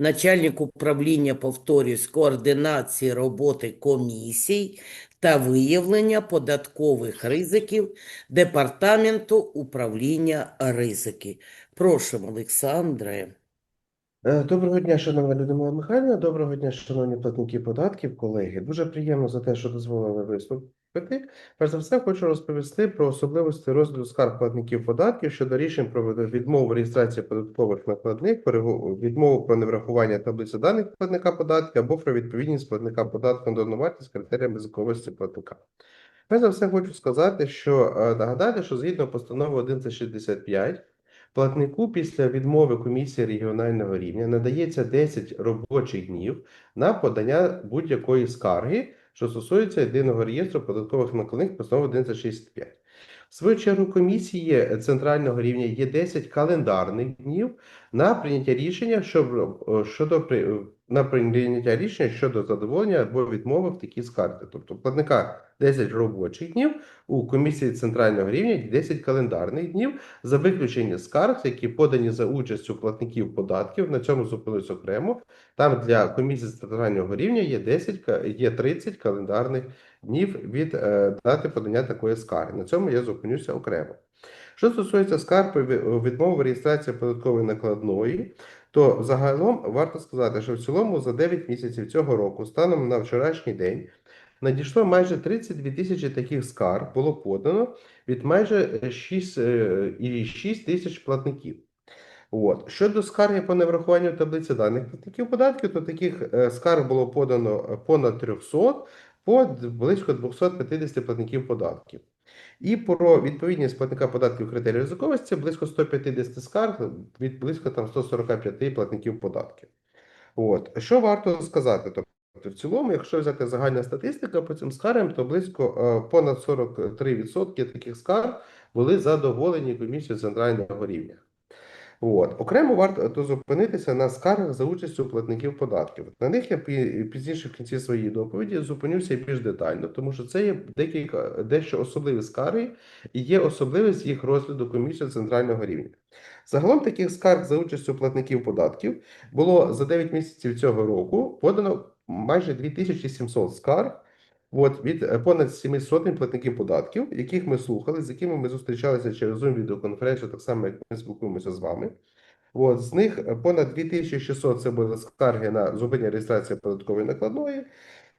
начальник управління, повторюсь, координації роботи комісій та виявлення податкових ризиків Департаменту управління ризики. Прошу, Олександре. Е, Доброго дня, шановна Людмила Михайлівна, доброго дня, шановні платники податків, колеги. Дуже приємно за те, що дозволили виступити. Перш за все, хочу розповісти про особливості розгляду скарг платників податків щодо рішень про відмову реєстрації податкових накладних, відмову про неврахування таблиці даних платника податків або про відповідність платника податку на додану вартість критеріям ризиковості платника. Перш за все, хочу сказати, що е, нагадати, що згідно постанови 1165 Платнику після відмови комісії регіонального рівня надається 10 робочих днів на подання будь-якої скарги, що стосується єдиного реєстру податкових накладних постанови 1165. В свою чергу комісії центрального рівня є 10 календарних днів на прийняття рішення щодо, щодо на прийняття рішення щодо задоволення або відмови в такій скарзі. Тобто платника 10 робочих днів, у комісії центрального рівня 10 календарних днів за виключення скарг, які подані за участю платників податків, на цьому зупинились окремо. Там для комісії центрального рівня є 10, ка- є 30 календарних днів від е, дати подання такої скарги. На цьому я зупинюся окремо. Що стосується скарг відмови реєстрації податкової накладної, то загалом варто сказати, що в цілому за 9 місяців цього року, станом на вчорашній день, надійшло майже 32 тисячі таких скарг було подано від майже 6,6 тисяч платників. От. Щодо скарги по неврахуванню таблиці даних платників податків, то таких е, скарг було подано е, понад 300 по близько 250 платників податків. І про відповідність платника податків критерію ризиковості близько 150 скарг від близько там 145 платників податків. От. Що варто сказати? Тобто, в цілому, якщо взяти загальна статистика по цим скаргам, то близько е, понад 43% таких скарг були задоволені комісією центрального рівня. От. Окремо варто зупинитися на скаргах за участю платників податків. На них я пізніше в кінці своєї доповіді зупинюся більш детально, тому що це є декілька дещо особливі скарги і є особливість їх розгляду комісії центрального рівня. Загалом таких скарг за участю платників податків було за 9 місяців цього року подано майже 2700 скарг. От, від е, понад 700 платників податків, яких ми слухали, з якими ми зустрічалися через Zoom відеоконференцію, так само, як ми спілкуємося з вами. От, з них е, понад 2600 це були скарги на зупинення реєстрації податкової накладної,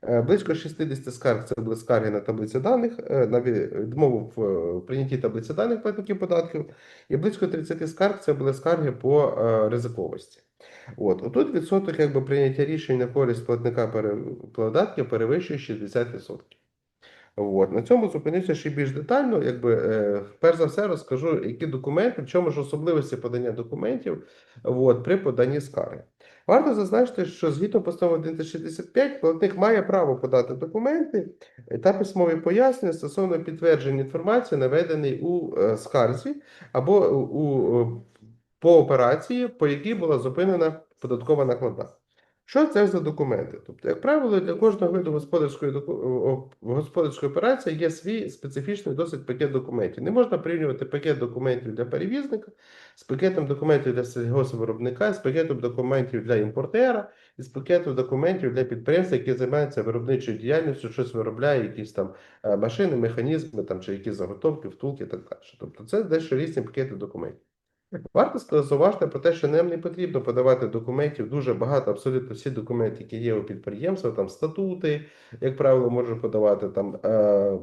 е, близько 60 скарг це були скарги на таблиці даних, на відмову в прийнятті таблиці даних платників податків, і близько 30 скарг це були скарги по ризиковості. От, отут відсоток якби, прийняття рішень на користь платника податків перевищує 60%. От, на цьому зупинюся ще більш детально. Якби, е, перш за все, розкажу, які документи, в чому ж особливості подання документів от, при поданні скарги. Варто зазначити, що згідно постанови 1165 платник має право подати документи та письмові пояснення стосовно підтвердження інформації, наведеної у е, скарзі або у, по операції, по якій була зупинена податкова накладна. Що це за документи? Тобто, як правило, для кожного виду господарської господарської операції є свій специфічний досить пакет документів. Не можна порівнювати пакет документів для перевізника з пакетом документів для сільгоспвиробника, з пакетом документів для імпортера і з пакетом документів для підприємства, яке займається виробничою діяльністю, щось виробляє, якісь там е, машини, механізми там, чи якісь заготовки, втулки і так далі. Тобто, це дещо різні пакети документів. Варто зауважити про те, що нам не потрібно подавати документів дуже багато, абсолютно всі документи, які є у підприємства, там статути, як правило, можна подавати там е,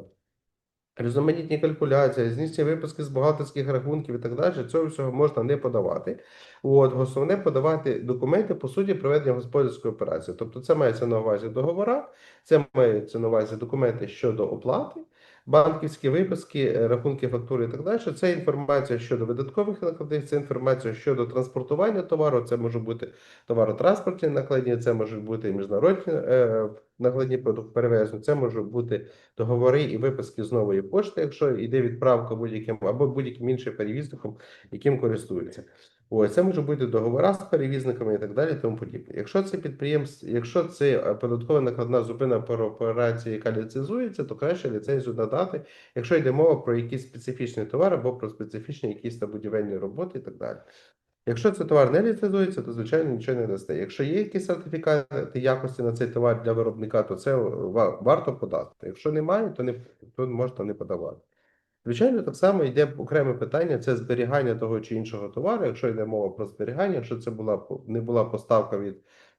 різноманітні калькуляції, різні випуски з бухгалтерських рахунків і так далі. Цього всього можна не подавати. От, основне подавати документи по суті проведення господарської операції. Тобто, це мається на увазі договора, це мається на увазі документи щодо оплати банківські виписки, е, рахунки, фактури і так далі. Це інформація щодо видаткових накладних, це інформація щодо транспортування товару, це може бути товаротранспортні накладні, це можуть бути міжнародні е, накладні перевезення, це можуть бути договори і виписки з нової пошти, якщо йде відправка будь-яким або будь-яким іншим перевізником, яким користуються. Ось це може бути договора з перевізниками і так далі, тому подібне. Якщо це підприємство, якщо це е, податкова накладна зупина операції, яка ліцензується, то краще ліцензію надати, якщо йде мова про якийсь специфічний товар або про специфічні якісь там будівельні роботи і так далі. Якщо цей товар не ліцензується, то звичайно нічого не дасте. Якщо є якісь сертифікати якості на цей товар для виробника, то це ва- варто подати. Якщо немає, то не то можна не подавати. Звичайно, так само йде окреме питання: це зберігання того чи іншого товару. Якщо йде мова про зберігання, якщо це була не була поставка від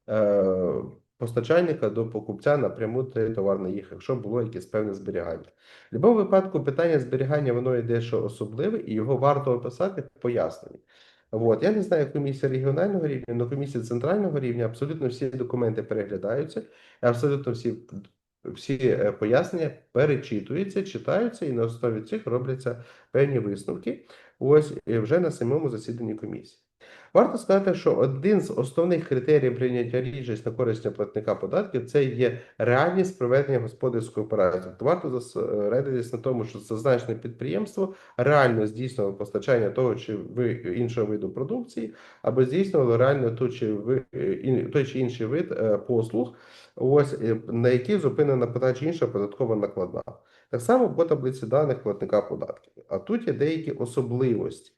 е, постачальника до покупця напряму той товар не їхав, якщо було якесь певне зберігання. В будь-якому випадку питання зберігання воно йде що особливе, і його варто описати в поясненні. От я не знаю, комісія регіонального рівня, але комісія центрального рівня абсолютно всі документи переглядаються, абсолютно всі всі е, пояснення перечитуються, читаються, і на основі цих робляться певні висновки. Ось вже на самому засіданні комісії. Варто сказати, що один з основних критеріїв прийняття рішень на користь платника податків це є реальність проведення господарської операції. Тобто варто зосередитись на тому, що зазначене підприємство реально здійснювало постачання того чи іншого виду продукції, або здійснювало реально той чи той чи інший вид е, послуг, ось на які зупинена подача інша податкова накладна. Так само по таблиці даних платника податків. А тут є деякі особливості.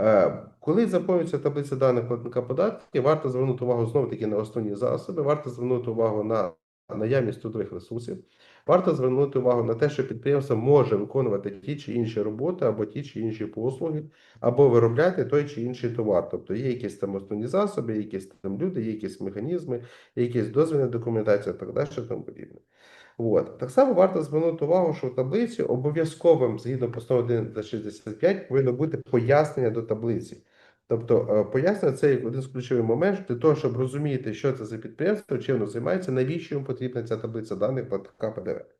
Е, Коли заповнюється таблиця даних платника податків, варто звернути увагу знову таки на основні засоби, варто звернути увагу на наявність трудових ресурсів, варто звернути увагу на те, що підприємство може виконувати ті чи інші роботи, або ті чи інші послуги, або виробляти той чи інший товар. Тобто є якісь там основні засоби, є якісь там люди, є якісь механізми, є якісь дозвільна документація, так далі, тому подібне. От. Так само варто звернути увагу, що в таблиці обов'язковим, згідно постанови 1 та 65, повинно бути пояснення до таблиці. Тобто е, пояснення це як один з ключових моментів для того, щоб розуміти, що це за підприємство, чим воно займається, навіщо йому потрібна ця таблиця даних платника ПДВ.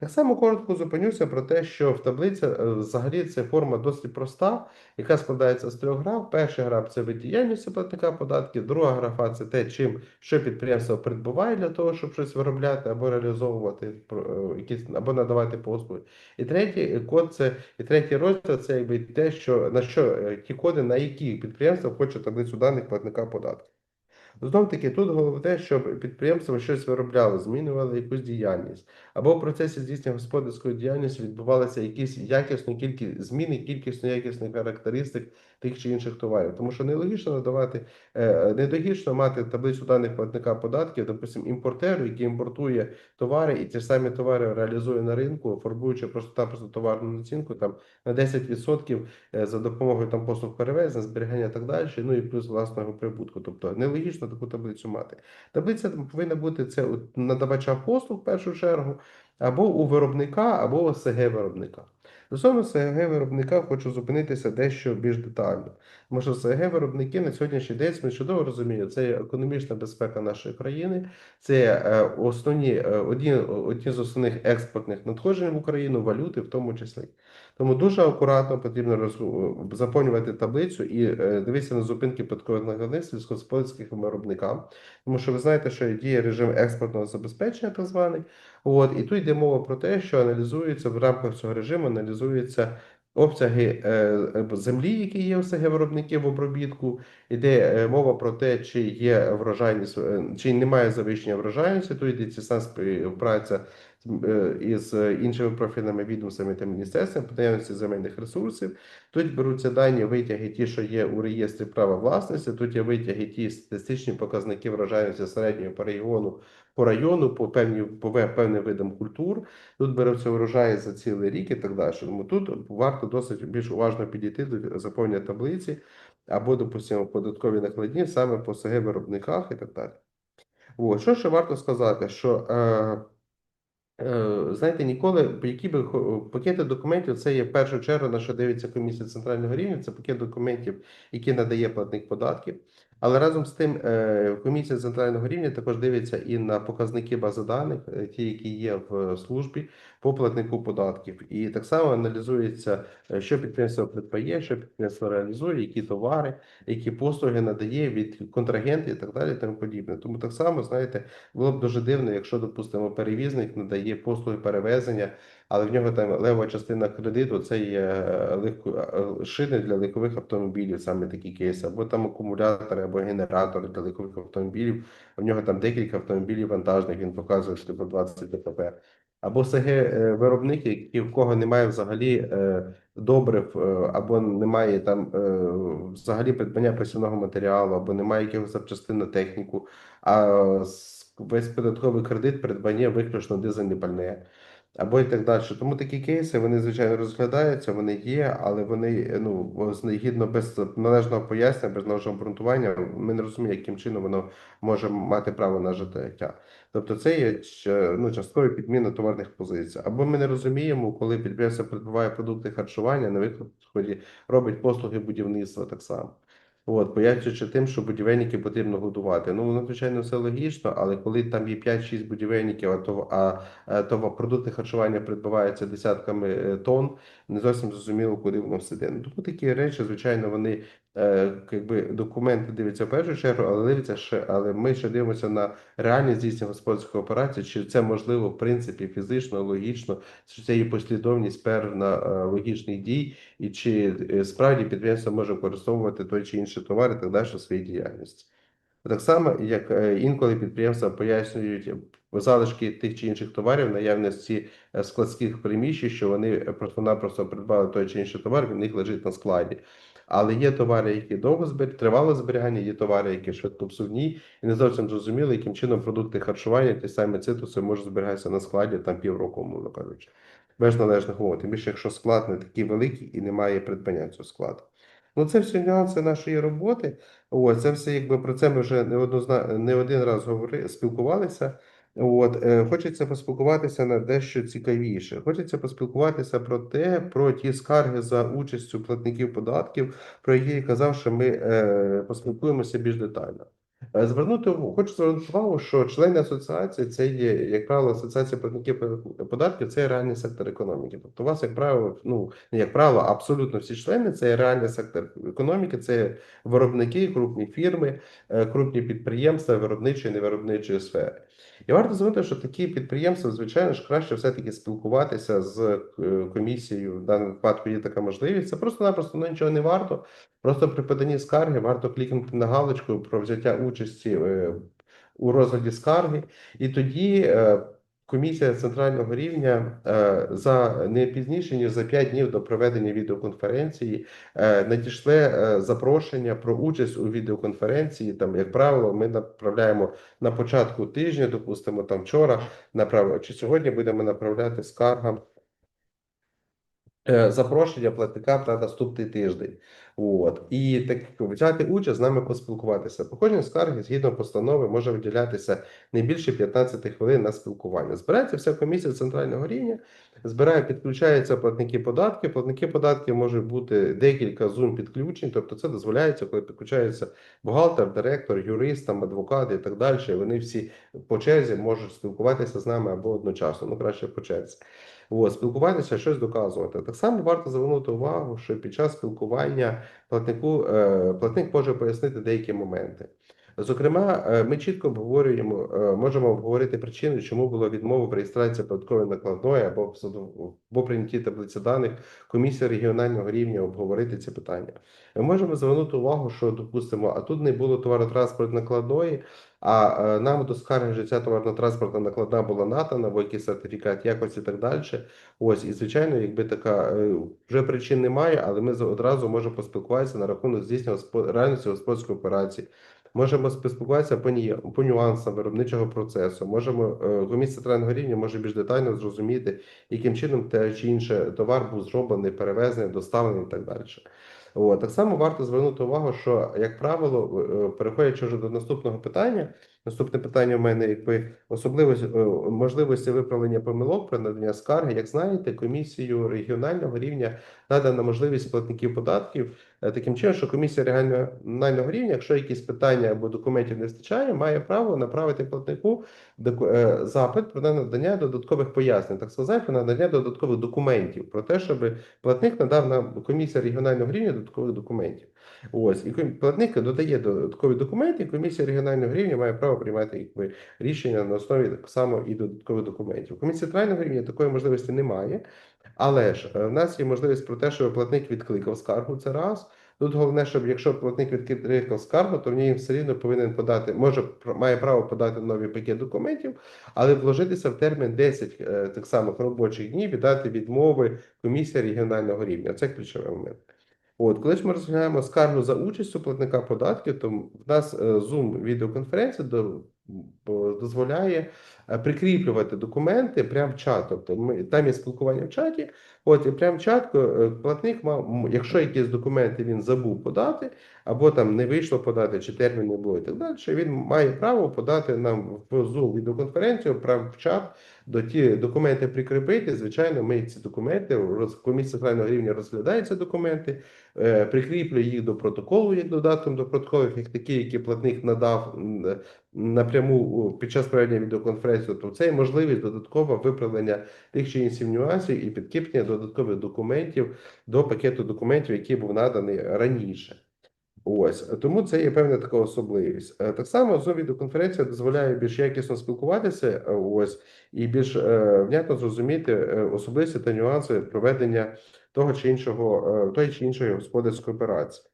Так само коротко зупинюся про те, що в таблиці е, взагалі це форма досить проста, яка складається з трьох граф. Перший граф це вид діяльності платника податків, друга графа це те, чим що підприємство придбуває для того, щоб щось виробляти або реалізовувати е, якісь або надавати послуги. І третій е, код це і третій розділ це якби те, що на що ті коди, на які підприємство хоче таблицю даних платника податків. Знов таки, тут головне, щоб підприємство щось виробляло, змінювало якусь діяльність, або в процесі здійснення господарської діяльності відбувалися якісь якісні кількість зміни, кількісно якісних характеристик тих чи інших товарів. Тому що нелогічно надавати, е, недогічно мати таблицю даних платника податків, допустим, імпортеру, який імпортує товари, і ті ж самі товари реалізує на ринку, формуючи просто та просто товарну націнку там на 10% е, за допомогою там послуг перевезення, зберігання і так далі, ну і плюс власного прибутку. Тобто нелогічно таку таблицю мати. Таблиця повинна бути це у надавача послуг в першу чергу, або у виробника, або у СГ виробника. Стосовно СГ виробника хочу зупинитися дещо більш детально. Тому що СГ виробники на сьогоднішній день ми чудово розуміємо, це економічна безпека нашої країни, це е, основні е, одні, одні з основних експортних надходжень в Україну, валюти в тому числі. Тому дуже акуратно потрібно роз- заповнювати таблицю і е, дивитися на зупинки податкових накладних сільськогосподарських виробникам. Тому що ви знаєте, що діє режим експортного забезпечення, так званий. От, і тут йде мова про те, що аналізується в рамках цього режиму, аналізуються обсяги е, е, землі, які є у СГ виробників в обробітку. Іде е, мова про те, чи є врожайність, чи немає завищення врожайності. Тут йдеться сам співпраця із іншими профільними відомствами та міністерствами по наявності земельних ресурсів. Тут беруться дані витяги, ті, що є у реєстрі права власності. Тут є витяги, ті статистичні показники врожайності середньої по регіону, по району, по певні по певним видам культур. Тут беруться врожаї за цілий рік і так далі. Тому тут варто досить більш уважно підійти до заповнення таблиці або, допустимо, податкові накладні саме по СГ виробниках і так далі. От. Що ще варто сказати, що е, Е, Знаєте, ніколи які би пакети документів це є в першу чергу на що дивиться комісія центрального рівня. Це пакет документів, які надає платник податків. Але разом з тим, е, комісія центрального рівня також дивиться і на показники бази даних, е, ті, які є в службі по платнику податків, і так само аналізується, е, що підприємство придбає, що підприємство реалізує, які товари, які послуги надає від контрагентів і так далі, тому подібне. Тому так само, знаєте, було б дуже дивно, якщо, допустимо, перевізник надає послуги перевезення але в нього там лева частина кредиту це є е, легко, е, шини для легкових автомобілів, саме такі кейси, або там акумулятори, або генератори для легкових автомобілів. В нього там декілька автомобілів вантажних, він показує, що типу 20 ДПП. Або СГ е, виробники, які в кого немає взагалі добрив, або немає там взагалі придбання посівного матеріалу, або немає якихось запчастин на техніку, а весь податковий кредит придбання виключно дизельне пальне. Або і так далі. Тому такі кейси вони звичайно розглядаються, вони є, але вони ну згідно без належного пояснення, без належного обґрунтування. Ми не розуміємо, яким чином воно може мати право на життя. Тобто це є ну, часткова підміна товарних позицій. Або ми не розуміємо, коли підприємство придбаває продукти харчування, на виході робить послуги будівництва так само. От, пояснюючи тим, що будівельників потрібно годувати. Ну, надзвичайно звичайно, все логічно, але коли там є 5-6 будівельників, а то, а, е, то продукти харчування придбаваються десятками е, тонн, не зовсім зрозуміло, куди воно все йде. Ну, Тому такі речі, звичайно, вони якби документи дивляться в першу чергу, але дивляться ще, але ми ще дивимося на реальність здійснення господарської операції, чи це можливо в принципі фізично, логічно, чи це є послідовність певна е, логічних дій, і чи е, справді підприємство може використовувати той чи інший товар і так далі в своїй діяльності. Так само, як е, інколи підприємства пояснюють залишки тих чи інших товарів, наявності е, складських приміщень, що вони просто-напросто придбали той чи інший товар, він них лежить на складі. Але є товари, які довго збер... тривало зберігання, є товари, які швидко псувні, і не зовсім зрозуміло, яким чином продукти харчування, ті самі цитуси, можуть зберігатися на складі там півроку, умовно кажучи, без належних умов. Тим більше, якщо склад не такий великий і немає придбання цього складу. Ну, це всі нюанси нашої роботи. Ось це все, якби про це ми вже не однозна... не один раз говорили, спілкувалися. От е, хочеться поспілкуватися на дещо цікавіше. Хочеться поспілкуватися про те, про ті скарги за участю платників податків, про які я казав, що ми е, поспілкуємося більш детально. Е, Звернути хочу звернути увагу, що члени асоціації це є, як правило, асоціація платників податків, це реальний сектор економіки. Тобто, у вас, як правило, ну як правило, абсолютно всі члени це реальний сектор економіки, це виробники, крупні фірми, крупні підприємства виробничої невиробничої сфери. І варто звернути, що такі підприємства, звичайно ж, краще все-таки спілкуватися з е, комісією. В даному випадку є така можливість. Це просто-напросто ну, нічого не варто. Просто при поданні скарги варто клікнути на галочку про взяття участі е, у розгляді скарги, і тоді е, комісія центрального рівня е, за не пізніше ніж за 5 днів до проведення відеоконференції надійшли надійшле е, запрошення про участь у відеоконференції. Там, як правило, ми направляємо на початку тижня, допустимо, там вчора направ... чи сьогодні будемо направляти скаргам е, запрошення платника на наступний тиждень. От. І так взяти участь з нами поспілкуватися. Походження скарги згідно постанови може виділятися не більше 15 хвилин на спілкування. Збирається вся комісія центрального рівня, збирає, підключаються платники податків. Платники податків можуть бути декілька зум підключень, тобто це дозволяється, коли підключається бухгалтер, директор, юрист, там, адвокат і так далі. Вони всі по черзі можуть спілкуватися з нами або одночасно, ну краще по черзі. От, спілкуватися, щось доказувати. Так само варто звернути увагу, що під час спілкування платнику, е, платник може пояснити деякі моменти. Зокрема, е, ми чітко обговорюємо, е, можемо обговорити причини, чому було відмова в реєстрації податкової накладної або в прийнятті таблиці даних комісія регіонального рівня обговорити ці питання. Ми можемо звернути увагу, що допустимо, а тут не було товаротранспорт накладної, а нам до скарги вже ця товарно-транспортна накладна була надана, або якийсь сертифікат якості і так далі. Ось, і звичайно, якби така вже причин немає, але ми одразу можемо поспілкуватися на рахунок здійснення реальності господарської операції. Можемо спілкуватися по, ні, по нюансам виробничого процесу. Можемо е, комісія центрального рівня може більш детально зрозуміти, яким чином те чи інше товар був зроблений, перевезений, доставлений і так далі. От, так само варто звернути увагу, що, як правило, е, переходячи вже до наступного питання, наступне питання в мене якби особливості е, можливості виправлення помилок при наданні скарги. Як знаєте, комісію регіонального рівня надана можливість платників податків е, таким чином, що комісія регіонального рівня, якщо якісь питання або документів не вистачає, має право направити платнику е, запит про надання додаткових пояснень, так сказати, про надання додаткових документів про те, щоб платник надав на комісія регіонального рівня додаткових документів. Ось, і платник додає додаткові документи, і комісія регіонального рівня має право приймати якби, рішення на основі так само і додаткових документів. Комісія центрального рівня такої можливості немає, але ж е, в нас є можливість про те, що платник відкликав скаргу, це раз. Тут головне, щоб якщо платник відкликав скаргу, то в ній все рівно повинен подати, може має право подати новий пакет документів, але вложитися в термін 10 е, тих самих робочих днів і дати відмови комісія регіонального рівня. Це ключовий момент. От, коли ж ми розглядаємо скаргу за участю платника податків, то в нас е, Zoom відеоконференція дозволяє прикріплювати документи прямо в чат. Тобто ми, там є спілкування в чаті, от і прямо в чат е, платник мав, якщо якісь документи він забув подати, або там не вийшло подати, чи термін не було і так далі, він має право подати нам в Zoom відеоконференцію прямо в чат, до ті документи прикріпити. Звичайно, ми ці документи, роз- комісія центрального рівня розглядає ці документи, е, прикріплює їх до протоколу як додатком до протоколів, як такі, які платник надав е, напряму під час проведення відеоконференції, то це є можливість додаткового виправлення тих чи інших нюансів і підкріплення додаткових документів до пакету документів, який був наданий раніше. Ось тому це є певна така особливість. Е, Так само Zoom відеоконференція дозволяє більш якісно спілкуватися. е, Ось і більш е, внятно зрозуміти е, особливості та нюанси проведення того чи іншого тої чи іншої господарської операції.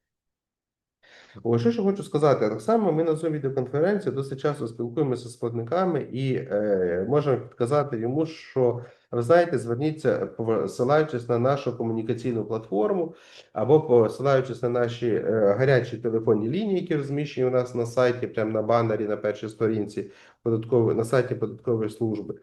Ось що ж хочу сказати, так само ми на Zoom відеоконференції досить часто спілкуємося з платниками і е, можемо підказати йому, що ви знаєте, зверніться, посилаючись на нашу комунікаційну платформу або посилаючись на наші е, гарячі телефонні лінії, які розміщені у нас на сайті, прямо на банері на першій сторінці податкової на сайті податкової служби.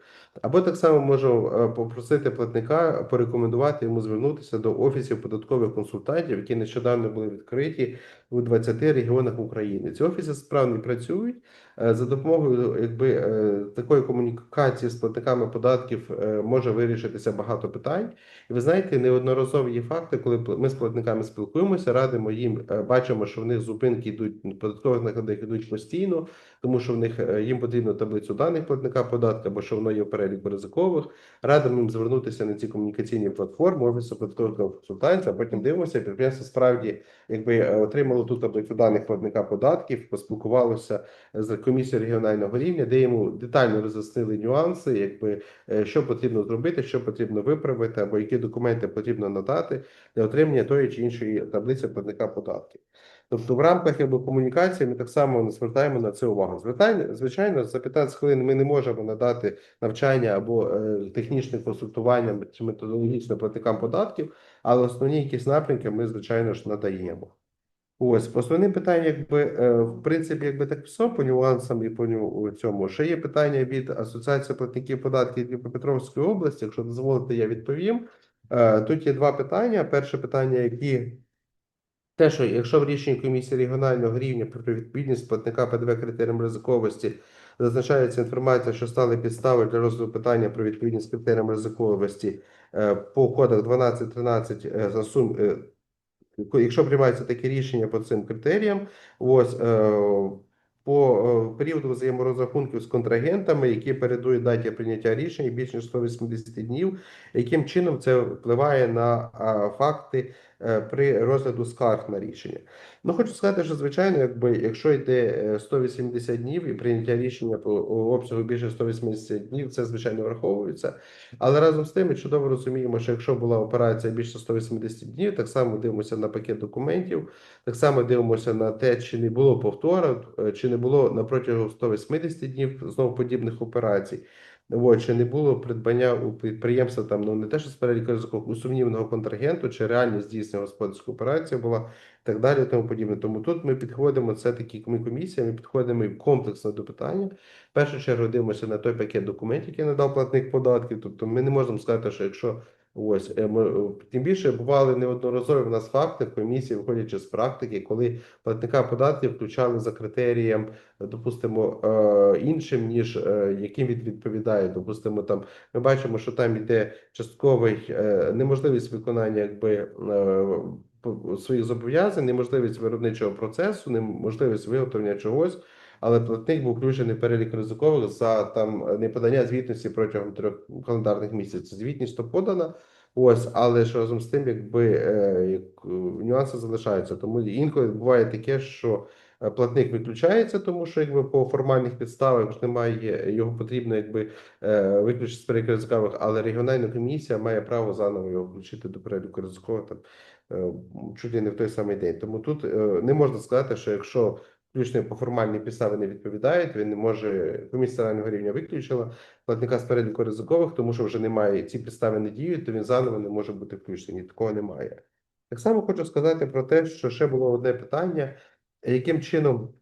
Або так само можу е, попросити платника порекомендувати йому звернутися до офісів податкових консультантів, які нещодавно були відкриті у 20 регіонах України. Ці офіси справді працюють Е, за допомогою якби е, такої комунікації з платниками податків е, може вирішитися багато питань. І ви знаєте, неодноразові є факти, коли ми з платниками спілкуємося, радимо їм, е, бачимо, що в них зупинки йдуть податкових накладних йдуть постійно, тому що в них е, їм потрібно таблицю даних платника податку, або що воно є в переліку ризикових. Радимо їм звернутися на ці комунікаційні платформи, офісу податкових консультантів, а потім дивимося, підприємство справді якби е, отримало ту таблицю даних платника податків, поспілкувалося з комісією регіонального рівня, де йому детально роз'яснили нюанси, якби е, що потрібно зробити, що потрібно виправити, або які документи потрібно надати для отримання тої чи іншої таблиці платника податків. Тобто, в рамках якби комунікації ми так само не звертаємо на це увагу. Звичайно, за 15 хвилин ми не можемо надати навчання або е, технічне консультування чи методологічне платникам податків, але основні якісь напрямки ми, звичайно ж, надаємо. Ось по основним питанням, якби е, в принципі, якби так все по нюансам і по цьому. Ще є питання від Асоціації платників податків Дніпропетровської області. Якщо дозволите, я відповім. Е, Тут є два питання. Перше питання, які те, що якщо в рішенні комісії регіонального рівня про відповідність платника ПДВ критеріям ризиковості зазначається інформація, що стали підстави для розгляду питання про відповідність критеріям ризиковості е, по кодах 12-13 е, за сум, е, якщо приймається таке рішення по цим критеріям, ось по періоду взаєморозрахунків з контрагентами, які передують даті прийняття рішення більш ніж 180 днів, яким чином це впливає на факти при розгляду скарг на рішення. Ну, хочу сказати, що звичайно, якби якщо йде е, 180 днів і прийняття рішення по обсягу більше 180 днів, це звичайно враховується. Але разом з тим ми чудово розуміємо, що якщо була операція більше 180 днів, так само дивимося на пакет документів, так само дивимося на те, чи не було повтору, е, чи не було на протягом 180 днів знову подібних операцій. От, чи не було придбання у підприємства там ну не те, що з переліку ризику, у сумнівного контрагенту, чи реально здійснення господарської операції була і так далі, тому подібне. Тому тут ми підходимо, це такі ми комісія, ми підходимо комплексно до питання. В першу чергу дивимося на той пакет документів, який надав платник податків. Тобто ми не можемо сказати, що якщо ось е, ми, е, тим більше бували неодноразові в нас факти в комісії, виходячи з практики, коли платника податків включали за критерієм, допустимо, е, іншим, ніж яким він відповідає. Допустимо, там ми бачимо, що там йде частковий неможливість виконання якби своїх зобов'язань, неможливість виробничого процесу, неможливість виготовлення чогось. Але платник був включений в перелік ризикових за там неподання звітності протягом трьох календарних місяців. Звітність то подана, Ось, але ж разом з тим, якби е, як, е, нюанси залишаються. Тому інколи буває таке, що е, платник виключається, тому що якби по формальних підставах немає, його потрібно якби виключити з переліку ризикових, але регіональна комісія має право заново його включити до переліку ризикових там чуть ли не в той самий день. Тому тут не можна сказати, що якщо включення по формальній підставі не відповідають, він не може комісія загального рівня виключила платника з переліку ризикових, тому що вже немає ці підстави не діють, то він заново не може бути включений. Такого немає. Так само хочу сказати про те, що ще було одне питання, яким чином,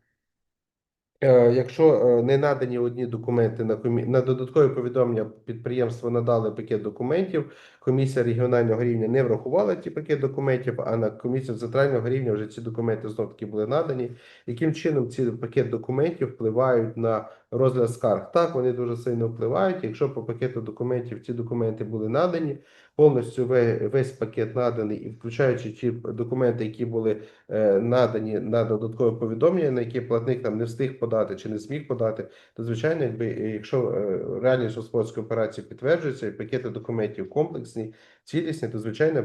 якщо е, не надані одні документи на комі... на додаткові повідомлення підприємство надали пакет документів, комісія регіонального рівня не врахувала ті пакет документів, а на комісію центрального рівня вже ці документи знов таки були надані. Яким чином ці пакет документів впливають на розгляд скарг? Так, вони дуже сильно впливають. Якщо по пакету документів ці документи були надані, повністю весь пакет наданий, і включаючи ті документи, які були е, надані на додаткове повідомлення, на які платник там не встиг подати чи не зміг подати, то звичайно, якби е, якщо е, реальність господарської операції підтверджується, і пакети документів комплексні, цілісні, то звичайно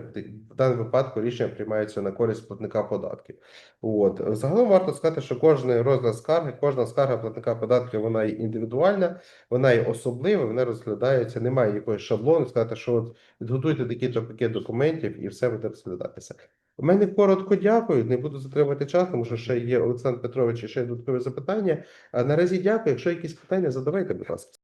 в даному випадку рішення приймається на користь платника податків. От загалом варто сказати, що кожен розгляд скарги, кожна скарга платника податків, вона є індивідуальна, вона є особлива, вона розглядається. Немає якогось шаблону, сказати, що от підготуйте такий то пакет документів і все буде розглядатися. У мене коротко дякую. Не буду затримувати час, тому що ще є Олександр Петрович і ще є додаткові запитання. А наразі дякую. Якщо якісь питання, задавайте, будь ласка.